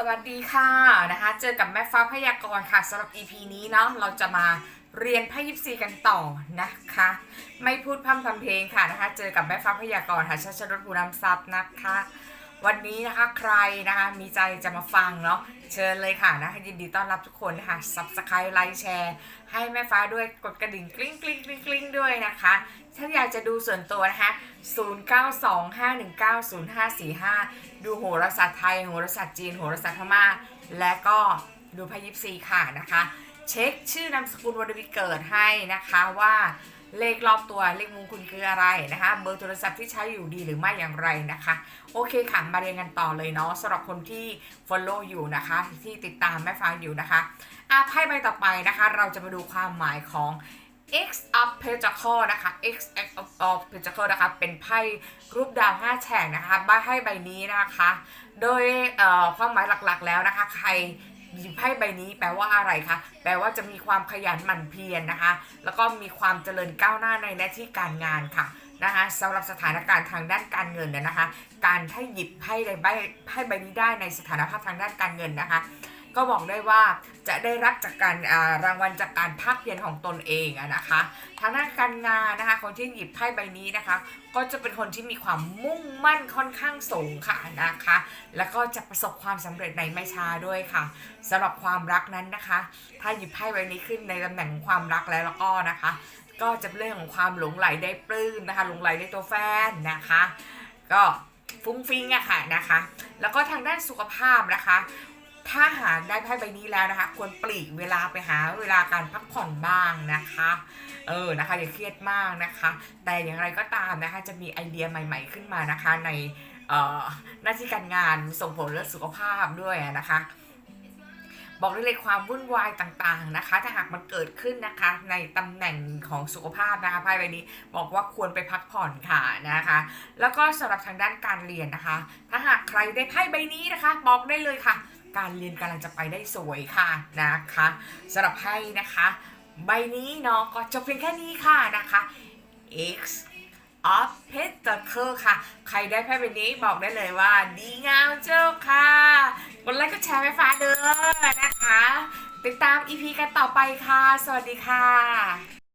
สวัสดีค่ะนะคะเจอกับแม่ฟ้าพยากรณ์ค่ะสำหรับ EP นี้เนาะเราจะมาเรียนไพ่ยิปซีกันต่อนะคะ ไม่พูดพร่ำทำเพลงค่ะนะคะ เจอกับแม่ฟ้าพยากรณ์ค่ะชัชรสภูน้ำซับนะคะ วันนี้นะคะใครนะคะมีใจจะมาฟังเนาะเชิญเลยค่ะนะคะยินดีต้อนรับทุกคนนะคะ subscribe ไลค์แชร์ให้แม่ฟ้าด้วยกดกระดิ่งกลิ้งกลิ้งกลิ้งกลิ้งด้วยนะคะถ้าอยากจะดูส่วนตัวนะคะ0925190545 ดูโหราศาสตร์ไทยโหราศาสตร์จีนโหราศาสตร์พม่า และก็ดูพยิปซีค่ะนะคะ เช็คชื่อนามสกุลวันเดือนเกิดให้นะคะว่า เลขรอบตัวเลขมงคลคืออะไรนะคะ เบอร์โทรศัพท์ที่ใช้อยู่ดีหรือไม่อย่างไรนะคะ โอเคค่ะ มาเรียนกันต่อเลยเนาะสำหรับคนที่ follow อยู่นะคะ ที่ติดตามแม่ฟ้าอยู่นะคะอะไพ่ใบต่อไปนะคะ เราจะมาดูความหมายของ X of Pentacle นะคะ X of of Pentacle นะคะ เป็นไพ่รูปดาว 5 แฉกนะคะใบให้ใบนี้นะคะ โดยความหมายหลักๆแล้วนะคะ ใคร หยิบไพ่ใบนี้แปลว่าอะไรคะ แปลว่าจะมีความขยันหมั่นเพียรนะคะ แล้วก็มีความเจริญก้าวหน้าในหน้าที่การงานค่ะนะคะสำหรับสถานการณ์ทางด้านการเงินเนี่ยนะคะ การถ้หยิบไพ่ใบไพ่ใบนี้ได้ในสถานภาพทางด้านการเงินนะคะ ก็บอกได้ว่าจะได้รับจากการรางวัลจากการภาคเพียรของตนเองนะคะ ทางด้านการงานนะคะ คนที่หยิบไพ่ใบนี้นะคะ ก็จะเป็นคนที่มีความมุ่งมั่นค่อนข้างสูงค่ะนะคะ แล้วก็จะประสบความสำเร็จในไม่ช้าด้วยค่ะสำหรับความรักนั้นนะคะ ถ้าหยิบไพ่ใบนี้ขึ้นในตำแหน่งของความรักแล้วแล้วก็นะคะ ก็จะเป็นเรื่องของความหลงไหลได้ปลื้มนะคะ หลงไหลในตัวแฟนนะคะ ก็ฟุ้งฟิ้งอะค่ะนะคะ แล้วก็ทางด้านสุขภาพนะคะ ถ้าหากได้ไพ่ใบนี้แล้วนะคะ ควรปลีกเวลาไปหาเวลาการพักผ่อนบ้างนะคะ เออนะคะอย่าเครียดมากนะคะ แต่อย่างไรก็ตามนะคะ จะมีไอเดียใหม่ ๆ ขึ้นมานะคะ ในเอ่อหน้าที่การงานส่งผลเรื่องสุขภาพด้วยนะคะบอกได้เลยความวุ่นวายต่างๆนะคะ ถ้าหากมันเกิดขึ้นนะคะ ในตำแหน่งของสุขภาพนะคะไพ่ใบนี้บอกว่าควรไปพักผ่อนค่ะนะคะ แล้วก็สำหรับทางด้านการเรียนนะคะ ถ้าหากใครได้ไพ่ใบนี้นะคะ บอกได้เลยค่ะ การเรียนกำลังจะไปได้สวยค่ะนะคะสำหรับไพ่นะคะ ใบนี้เนาะก็จบเพียงแค่นี้ค่ะนะคะ X of Pentacle ค่ะ ใครได้ไพ่ใบนี้บอกได้เลยว่า ดีงามเจ้าค่ะกดไลค์ก็แชร์ไฟฟ้าเด้อนะคะ ติดตาม EP กันต่อไปค่ะ สวัสดีค่ะ